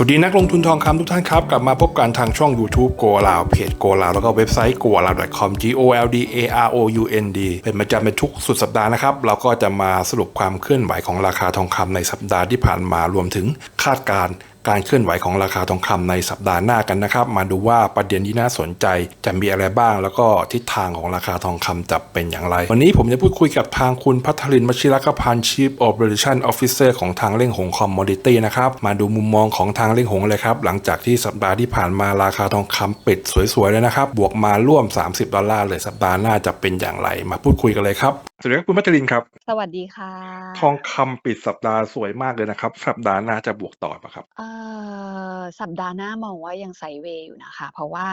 สวัสดีนักลงทุนทองคำทุกท่านครับ กลับมาพบกันทางช่อง YouTube Go ลาวเพจ Go ลาวแล้วก็เว็บไซต์ go lao com g o l d a r o u n d เป็นประจำเป็นทุกสุดสัปดาห์นะครับ เราก็จะมาสรุปความเคลื่อนไหวของราคาทองคำในสัปดาห์ที่ผ่านมารวมถึงคาดการ การเคลื่อนไหวของราคาทองคำในสัปดาห์หน้ากันนะครับ มาดูว่าประเด็นที่น่าสนใจจะมีอะไรบ้าง แล้วก็ทิศทางของราคาทองคำจะเป็นอย่างไร วันนี้ผมจะพูดคุยกับทางคุณพัทรินมชิรกพันธ์ Chief Operation Officer ของทางเล่งหงคอมมอดิตี้นะครับมาดูมุมมองของทางเล่งหงเลยครับ หลังจากที่สัปดาห์ที่ผ่านมาราคาทองคำปิดสวยๆเลยนะครับบวกมาร่วม 30 ดอลลาร์เลยสัปดาห์หน้าจะเป็นอย่างไร มาพูดคุยกันเลยครับ สวัสดีครับคุณพัทรินครับ สวัสดีค่ะ ทองคำปิดสัปดาห์สวยมากเลยนะครับ สัปดาห์หน้าจะบวกต่อปะครับ เอ่อสัปดาห์หน้ามองว่ายังไซด์เวย์อยู่นะคะ เพราะว่า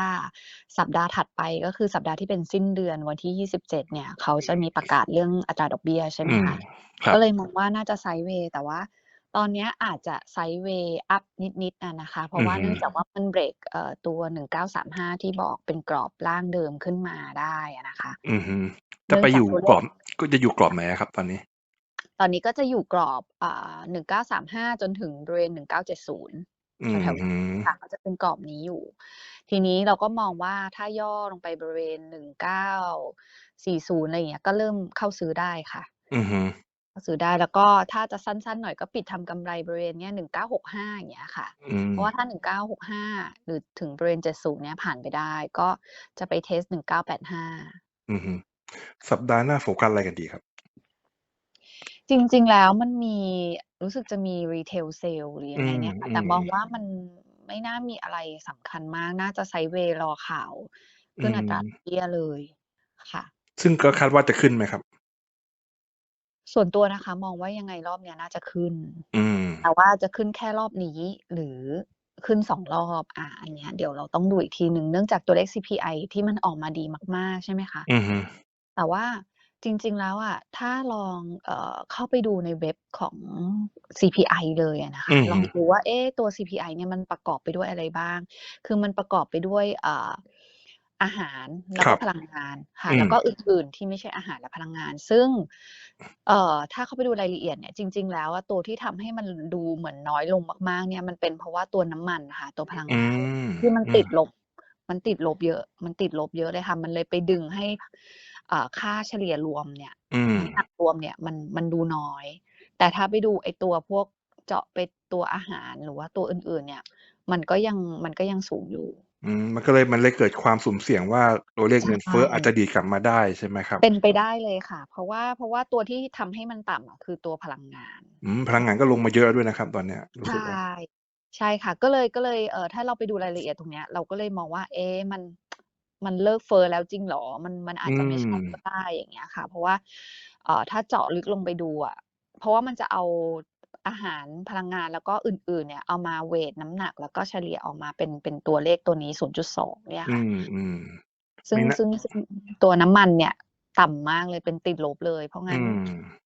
สัปดาห์ถัดไปก็คือสัปดาห์ที่เป็นสิ้นเดือนวันที่ 27 เนี่ย เขาจะมีประกาศเรื่องอัตราดอกเบี้ยใช่ไหมอืมคะครับ ก็เลยมองว่าน่าจะไซด์เวย์แต่ว่า ตอนเนี้ยอาจจะไซด์เวย์อัพนิดๆนะนะคะ เพราะว่าอือฮึเนื่องจากว่ามันเบรกเอ่อตัว 1935 ที่บอกเป็นกรอบล่างเดิมขึ้นมาได้อะนะคะ อือฮึจะไปอยู่กรอบ ก็จะอยู่กรอบไหนอะครับตอนนี้ ตอนนี้ก็จะอยู่กรอบอ่า1935จนถึงบริเวณ1970อืมแถวๆค่ะก็จะเป็นกรอบนี้อยู่ ทีนี้เราก็มองว่าถ้าย่อลงไปบริเวณ1940อะไรอย่างเงี้ยก็เริ่มเข้าซื้อได้ค่ะ อือฮึเข้าซื้อได้แล้วก็ถ้าจะสั้นๆหน่อยก็ปิดทำกำไรบริเวณเนี้ย1965อย่างเงี้ยค่ะ อืมเพราะว่าถ้า 1965 หรือถึงบริเวณ70 เนี้ยผ่านไปได้ ก็จะไปเทสต์1985 อือฮึ สัปดาห์หน้าโฟกัสอะไรกันดีครับ จริง ๆ แล้วมันมี รู้สึกจะมี retail sale หรือยังไงเนี่ยค่ะอืมแต่มองอืมว่ามันไม่น่ามีอะไรสำคัญมาก น่าจะไซด์เวย์รอข่าวขึ้นอัตราอืมดอกเบี้ยเลยค่ะ ซึ่งก็คาดว่าจะขึ้นไหมครับ ส่วนตัวนะคะ มองว่ายังไงรอบเนี้ยน่าจะขึ้น อืมแต่ว่าจะขึ้นแค่รอบนี้ หรือขึ้น 2 รอบอ่าอันเนี้ยเดี๋ยวเราต้องดูอีกทีหนึ่ง เนื่องจากตัวเลข CPI ที่มันออกมาดีมาก ๆ ใช่ไหมคะ อือฮึ แต่ว่าจริง ๆ แล้วอะถ้าลองเอ่อเข้าไปดูในเว็บของ CPI เลยอะนะอืคะอลฮึองดูว่า เอ๊ะ ตัว CPI เนี่ยมันประกอบไปด้วยอะไรบ้าง คือมันประกอบไปด้วยอ่าอาหารแล้วครัก็บพลังงานค่ะ อืแล้วม ก็อื่น ๆ ที่ไม่ใช่อาหารและพลังงาน ซึ่ง เอ่อ ถ้าเข้าไปดูรายละเอียดเนี่ย จริง ๆ แล้วอะตัวที่ทำให้มันดูเหมือนน้อยลงมาก ๆ เนี่ย มันเป็นเพราะว่าตัวน้ำมันค่ะ ตัวพลังอืงานมที่มันอืติม ดลบ มันติดลบเยอะ มันติดลบเยอะเลยค่ะ มันเลยไปดึงให้อ่า ค่าเฉลี่ยรวมเนี่ยอืมน้ำหนักรวมเนี่ยมันมันดูน้อย แต่ถ้าไปดูไอ้ตัวพวกเจาะไปตัวอาหารหรือว่าตัวอื่นๆ เนี่ย มันก็ยังมันก็ยังสูงอยู่อืมมันก็เลยมันเลยเกิดความสุ่มเสี่ยงว่าตัวเลขใช่เงินเฟ้ออาจจะดีดกลับมาได้ใช่ไหมครับ เป็นไปได้เลยค่ะ เพราะว่าเพราะว่าตัวที่ทำให้มันต่ำอะคือตัวพลังงานอืมพลังงานก็ลงมาเยอะด้วยนะครับ ตอนเนี้ยรู้ใชสึกว่า่ใช่ค่ะ ก็เลยก็เลยเอ่อถ้าเราไปดูรายละเอียดตรงเนี้ย เราก็เลยมองว่า เอ๊ะมัน มันเลิกเฟ้อแล้วจริงเหรอ?มันมันอาอืจจะไม่ใช่มก็ได้อย่างเงี้ยค่ะ เพราะว่าเอ่อถ้าเจาะลึกลงไปดูอะเพราะว่ามันจะเอาอาหารพลังงานแล้วก็อื่นๆ เนี่ย เอามาเวตน้ำหนักแล้วก็เฉลี่ยออกมาเป็นเป็นตัวเลขตัวนี้ 0.2 เนี่ยอืค่ะมอืมซึ่งไม่น่าซึ่งซึ่งตัวน้ำมันเนี่ย ต่ำมากเลยเป็นติดลบเลย เพราะอืงั้นม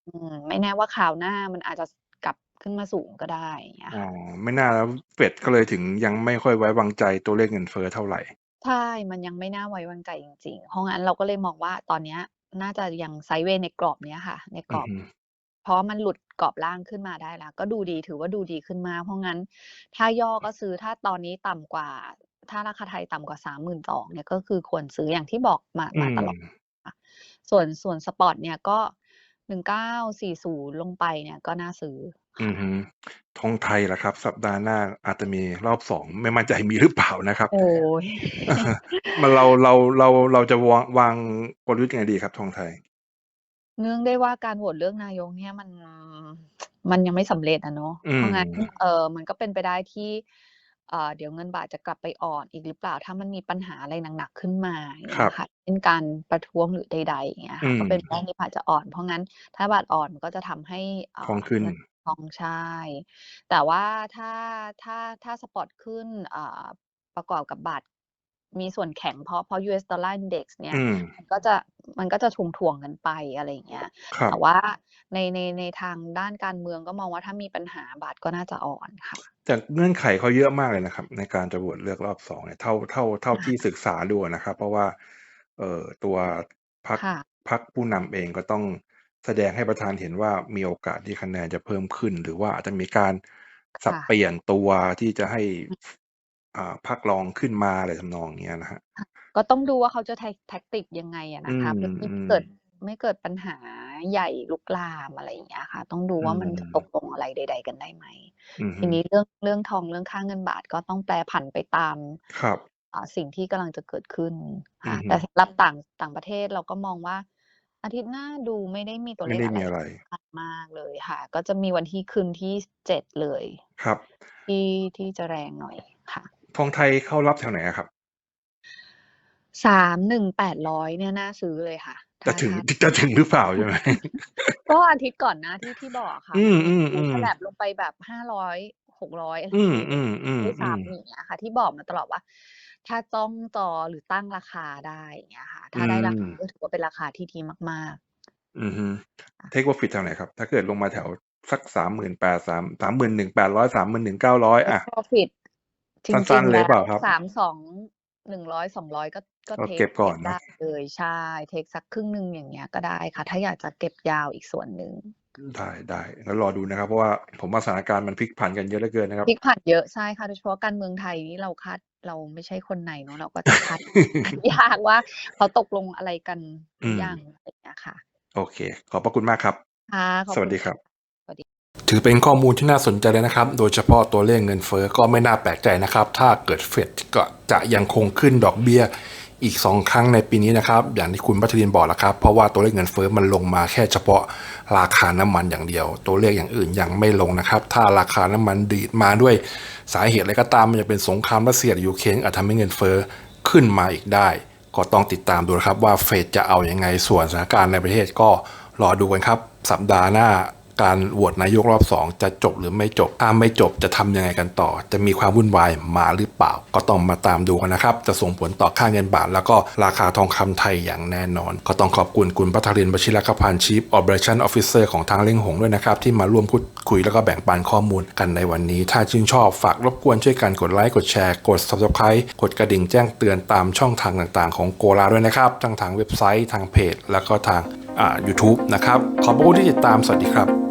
อืมไม่แน่ว่าคราวหน้ามันอาจจะกลับขึ้นมาสูงก็ได้อย่างเงี้ยอ๋อค่ะไม่น่าแล้วเฟดก็เลยถึงยังไม่ค่อยไว้วางใจตัวเลขเงินเฟ้อเท่าไร ใช่ มันยังไม่น่าไว้วางใจจริง ๆ เพราะงั้นเราก็เลยมองว่า ตอนเนี้ยน่าจะยังไซด์เวย์ในกรอบเนี้ยค่ะ ในกอืรออบ ฮึ เพราะมันหลุดกรอบล่างขึ้นมาได้แล้ว ก็ดูดี ถือว่าดูดีขึ้นมาก เพราะงั้นถ้าย่อก็ซื้อ ถ้าตอนนี้ต่ำกว่า ถ้าราคาไทยต่ำกว่า 32,000 เนี่ย ก็คือควรซื้อ อย่างที่บอกมา อืมาตมลอดค่ะ ส่วน ส่วนสปอตเนี่ยก็ 1940 ลงไปเนี่ยก็น่าซื้ออืค่ะอฮึทองไทยล่ะครับ สัปดาห์หน้าอาจจะมีรอบ2ไม่มั่นใจมีหรือเปล่านะครับ โอ๊ยอะฮะมันเราเราเราเราจะวางวางกลยุทธ์ยังไงดีครับทองไทย?เนื่องด้วยว่าการโหวตเลือกนายกเนี่ยมันมันยังไม่สำเร็จอะเนาะอืเพราะงั้นมเอ่อมันก็เป็นไปได้ที่ เอ่อเดี๋ยวเงินบาทจะกลับไปอ่อนอีกหรือเปล่า ถ้ามันมีปัญหาอะไรหนักๆขึ้นมาอย่างคเงี้รัยบค่ะเช่นการประท้วงหรือใดๆอย่างเงี้ยอืค่ะก็เป็นมไปได้ที่บาทจะอ่อน เพราะงั้นถ้าบาทอ่อนมันก็จะทำให้เอ่ทองอขึ้นเงินทองใช่แต่ว่าถ้าถ้าถ้าสปอตขึ้นอ่าประกอบกับบาท มีส่วนแข็งเพราะเพราะ US Dollar Index เนี่อืยมมันก็จะมันก็จะถ่วงๆกันไปอะไรอย่างเงี้ยครัแต่บว่าในในในทางด้านการเมืองก็มองว่าถ้ามีปัญหาบาทก็น่าจะอ่อนค่ะแต่เงื่อนไขเขาเยอะมากเลยนะครับ ในการจะโหวตเลือกรอบ2เนี่ยเท่าเท่าเท่าค่ที่ะศึกษาดูอะนะครับ เพราะว่า เอ่อตัวพรรคค่ะพรรคผู้นำเองก็ต้องแสดงให้ประธานเห็นว่ามีโอกาสที่คะแนนจะเพิ่มขึ้น หรือว่าอาจจะมีการสับค่ะเปลี่ยนตัวที่จะให้ อ่าพักรองขึ้นมา อะไรทำนองเนี้ยนะฮะก็ต้องดูว่าเขาจะ แท แท็กติก ยังไงอะอืนะคะ ม เพื่อที่อืไม่ม เกิด ไม่เกิดปัญหาใหญ่ลุกลาม อะไรอย่างเงี้ยค่ะ ต้องดูอืว่า มันจะมตกลงอะไรใด ๆ กันได้ไหม อือทีฮึนี้เรื่อง เรื่องทอง เรื่องค่าเงินบาท ก็ต้องแปรผันไปตาม ครับ อ่า สิ่งที่กำลังจะเกิดขึ้นอืค่ะ อฮึแต่สำหรับต่าง ต่างประเทศ เราก็มองว่า อาทิตย์หน้าดูไม่ได้มีตัวไม่เลขได้อะไรมีอะไรสำคัญ มากเลยค่ะ ก็จะมีวันที่ คืนที่เจ็ดเลย ครับ ที่ ที่จะแรงหน่อยค่ะ ทองไทยเข้ารับแถวไหนอะครับ สามหนึ่งแปดร้อยเนี่ยน่าซื้อเลยค่ะจะถ้าถึงถ้าจะถึงหรือเปล่าใช่ไหม ก็อาทิตย์ก่อนหน้าที่ที่บอกอะค่ะอืมัมนอืมโอ้อืโฮมฉลับลงไปแบบห้าร้อยหกร้อยอะไรอืมอย่างอืงี้มอืมด้วยอืมซ้ำอย่างเงี้ยค่ะ ที่บอกมาตลอดว่า ถ้าจ้องจอหรือตั้งราคาได้อย่างเงี้ยค่ะอืถ้าได้ราคามก็ถือว่าเป็นราคาที่ดีมากอือฮึๆค่ะเทคโปรฟิตแถวไหนครับ ถ้าเกิดลงมาแถวสัก38,000 3 31,800 31,900 Take อะ profit จสัริ้งนๆๆเลแล้ยเปล่าวครับ สามสองหนึ่งร้อยสองร้อยก็ก็ก็เทเก็กบก่เทอนกเนาะได้เลยใช่เทกสักครึ่งหนึ่งอย่างเงี้ยก็ได้ค่ะ ถ้าอยากจะเก็บยาวอีกส่วนหนึ่งได้ได้แล้วรอดูนะครับ เพราะว่าผมว่าสถานการณ์มันพลิกผันกันเยอะเหลือเกินนะครับ พลิกผันเยอะใช่ค่ะโดยเฉพาะการเมืองไทยนี่เราคาดเราไม่ใช่คนในเนาะเราก็จะคาด ยากว่าเขาตกลงอะไรกันหอืรือมยังอะไรอย่างเงี้ยค่ะโอเค ขอบพระคุณมากครับ ค่ะขอบสวัคุสณดีครัค่ะบสวัสดี ถือเป็นข้อมูลที่น่าสนใจเลยนะครับ โดยเฉพาะตัวเลขเงินเฟ้อก็ไม่น่าแปลกใจนะครับ ถ้าเกิดเฟดก็จะยังคงขึ้นดอกเบี้ยอีก 2 ครั้งในปีนี้นะครับ อย่างที่คุณพัชรินบอกแล้วครับ เพราะว่าตัวเลขเงินเฟ้อมันลงมาแค่เฉพาะราคาน้ำมันอย่างเดียว ตัวเลขอย่างอื่นยังไม่ลงนะครับ ถ้าราคาน้ำมันดีดมาด้วยสาเหตุอะไรก็ตามมันจะเป็นสงครามรัสเซียยูเครนอาจทำให้เงินเฟ้อขึ้นมาอีกได้ ก็ต้องติดตามดูนะครับว่าเฟดจะเอาอยัางไงส่วนสถานการณ์ในประเทศก็รอดูกันครับ สัปดาห์หน้า การโหวตนายกรอบ 2 จะจบหรือไม่จบถ้าไม่จบจะทำยังไงกันต่อ จะมีความวุ่นวายมาหรือเปล่า ก็ต้องมาตามดูกันนะครับ จะส่งผลต่อค่าเงินบาท แล้วก็ราคาทองคำไทยอย่างแน่นอน ก็ต้องขอบคุณคุณพัทรินวชิรคพันธ์ Chief Operation Officer ของทางเล่งหงด้วยนะครับ ที่มาร่วมพูดคุยแล้วก็แบ่งปันข้อมูลกันในวันนี้ ถ้าชื่นชอบฝากรบกวนช่วยกันกดไลค์กดแชร์กด Subscribe กดกระดิ่งแจ้งเตือนตามช่องทางต่างๆ ของโกลาด้วยนะครับทั้งทางเว็บไซต์ทางเพจ แล้วก็ทางอ่า YouTube นะครับ ขอบคุณที่ติดตาม สวัสดีครับ